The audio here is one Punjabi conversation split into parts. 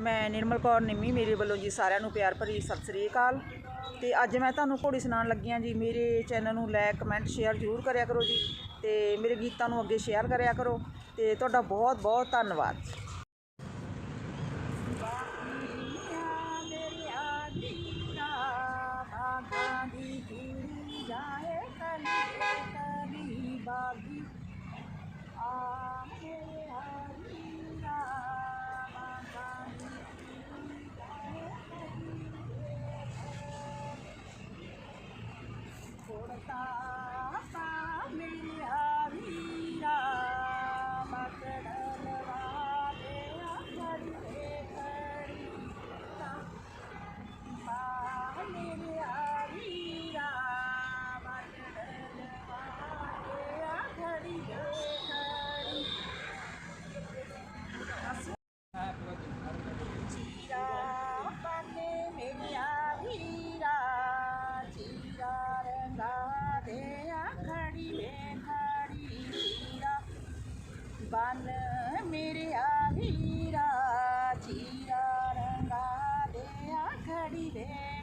ਮੈਂ ਨਿਰਮਲ ਕੌਰ ਨਿੰਮੀ, ਮੇਰੇ ਵੱਲੋਂ ਜੀ ਸਾਰਿਆਂ ਨੂੰ ਪਿਆਰ ਭਰੀ ਸਤਿ ਸ੍ਰੀ ਅਕਾਲ। ਤੇ ਅੱਜ ਮੈਂ ਤੁਹਾਨੂੰ ਘੋੜੀ ਸੁਣਾਉਣ ਲੱਗੀ ਹਾਂ ਜੀ। ਮੇਰੇ ਚੈਨਲ ਨੂੰ ਲਾਇਕ ਕਮੈਂਟ ਸ਼ੇਅਰ ਜ਼ਰੂਰ ਕਰਿਆ ਕਰੋ ਜੀ। ਤੇ ਮੇਰੇ ਗੀਤਾਂ ਨੂੰ ਅੱਗੇ ਸ਼ੇਅਰ ਕਰਿਆ ਕਰੋ। ਤੇ ਤੁਹਾਡਾ ਬਹੁਤ ਬਹੁਤ ਧੰਨਵਾਦ। ਬਨ ਖੜੀ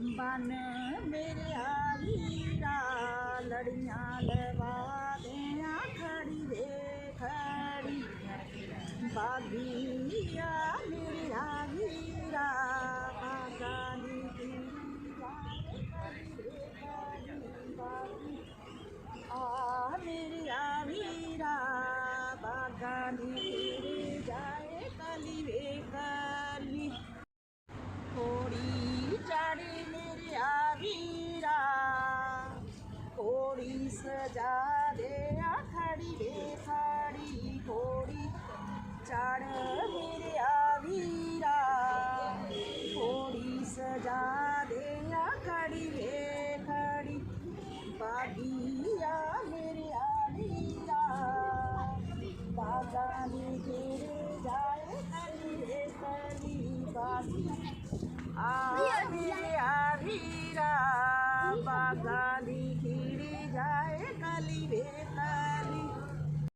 ਬਨ ਮੇਰੇ ਆ ਵੀਰਾ ਲੜੀਆਂ ਲਵਾ ਦੇ ਖੜੀ ਦੇ ਖੜੀ ਬਾਗੀਆ ਮੇਰੇ ਆ ਵੀਰਾ, ਬਾਗਾ ਦੀ ਤੇਰੀ ਜਾਏ ਆ ਮੇਰੀ ਆ ਵੀਰਾ, ਬਾਗਾਂ ਦੀ ਕੋੜੀ ਸਜਾ ਦੇ ਆ ਵੇ ਕੋੜੀ ਚੜ ਮੇਰੇ ਆ ਵੀਰਾ ਕੋੜੀ ਸਜਾ ਦੇ ਆ ਖੜੀ ਵੇ ਖੜੀ ਬਾਗੀਆ ਮੇਰੇ ਆਲੀਰਾ ਬਾਗਾਂ ਦੀ ਤੇਰੇ ਜਾਏ ਕਲੀ ਵੇ ਕਲੀ ਬਾਗੀ ਆ बागा दी खीड़ी जाए काली वे काली